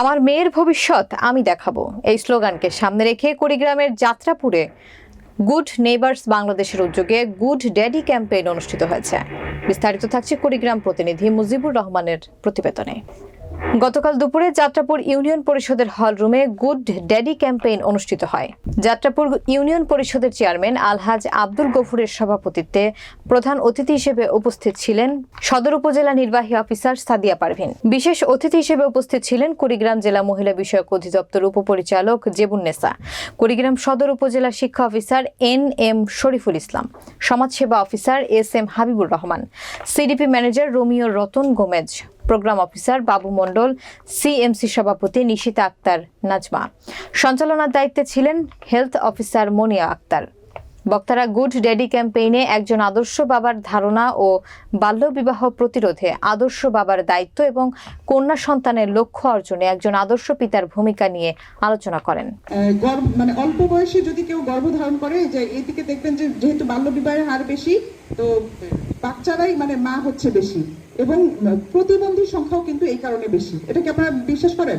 আমার মেয়ের ভবিষ্যৎ আমি দেখাবো। এই স্লোগানকে সামনে রেখে কুড়িগ্রামের যাত্রাপুরে গুড নেইবার্স বাংলাদেশের উদ্যোগে গুড ড্যাডি ক্যাম্পেইন অনুষ্ঠিত হয়েছে। বিস্তারিত থাকছে কুড়িগ্রাম প্রতিনিধি মুজিবুর রহমানের প্রতিবেদনে। গতকাল দুপুরে যাত্রাপুর ইউনিয়ন পরিষদের হল রুমে গুড ড্যাডি ক্যাম্পেইন অনুষ্ঠিত হয়। যাত্রাপুর ইউনিয়ন পরিষদের চেয়ারম্যান আলহাজ আব্দুল গফুরের সভাপতিত্বে প্রধান অতিথি হিসেবে উপস্থিত ছিলেন সদর উপজেলা নির্বাহী অফিসার সাদিয়া পারভিন। বিশেষ অতিথি হিসেবে উপস্থিত ছিলেন কুড়িগ্রাম জেলা মহিলা বিষয়ক অধিদপ্তর উপপরিচালক জেবুন্নেসা কুড়িগ্রাম সদর উপজেলা শিক্ষা officer N M Shariful Islam, সমাজসেবা officer S M Habibur Rahman, CDP manager Romeo Ratan Gomez programme officer Babu Mondal, CMC সভাপতি নিশিতা আক্তার, নাজমা। সঞ্চালনার দায়িত্বে ছিলেন হেলথ অফিসার মনিয়া আক্তার। বক্তারা গুড ড্যাডি ক্যাম্পেইনে একজন আদর্শ বাবার ধারণা ও বাল্যবিবাহ প্রতিরোধে আদর্শ বাবার দায়িত্ব এবং কন্যা সন্তানের লক্ষ্য অর্জনে একজন আদর্শ পিতার ভূমিকা নিয়ে আলোচনা করেন। মানে অল্প বয়সে যদি কেউ গর্ভধারণ করে যে এইদিকে দেখবেন যে যেহেতু বাল্যবিবাহের হার বেশি তো বাচ্চারাই মানে মা হচ্ছে বেশি এবং আহ, প্রতিবন্ধী সংখ্যাও কিন্তু এই কারণে বেশি। এটা কি আপনারা বিশ্বাস করেন?